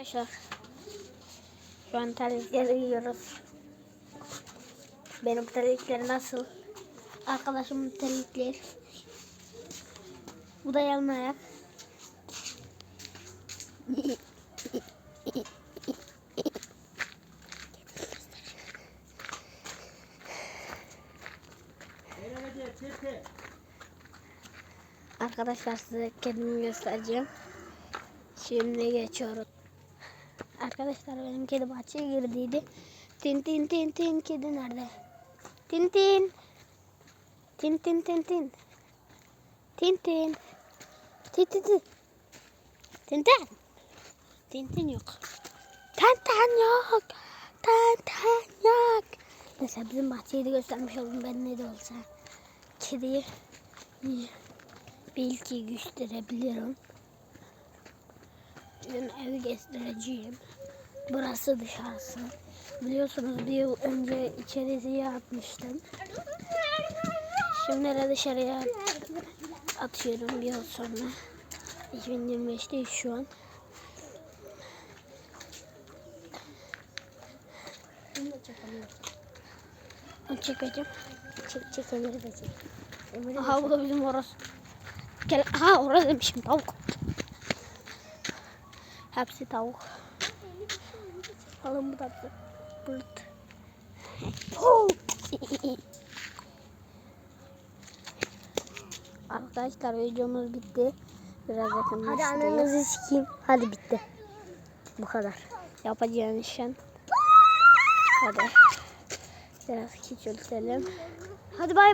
Arkadaşlar şu an terlikleri giyiyoruz. Benim terlikleri nasıl? Arkadaşımın terlikleri. Bu da yalın ayak. Arkadaşlar size kedimi göstereceğim. Şimdi geçiyoruz. Arkadaşlar benim kedi bahçeye girdiydi. Tin tin tin tin kedi nerede? Tin tin. Tin tin tin tin. Tin tin. Tin tin tin. Tin tin. Tin tin yok. Tin tin yok. Tin tin yok. Mesela bizim bahçeyi de göstermiş oldum ben ne de olsa. Kediyi belki gösterebilirim. Şimdi evi göstereceğim. Burası dışarısı. Biliyorsunuz bir yıl önce içerisi yapmıştım. Şimdi de dışarıya atıyorum bir yıl sonra. 2025'teyiz şu an. Onu çekeceğim. Çek çek Emir'i de çek. Aha bu da bizim orası. Gel. Ha orası demişim tavuk. Hepsi tavuk. Alın bu tatlı. Bulut. Arkadaşlar videomuz bitti. Biraz yakınlaştırıyor. Hadi ananızı sikeyim. Hadi bitti. Bu kadar. Yapacağın işin. Hadi. Biraz küçültelim. Hadi bay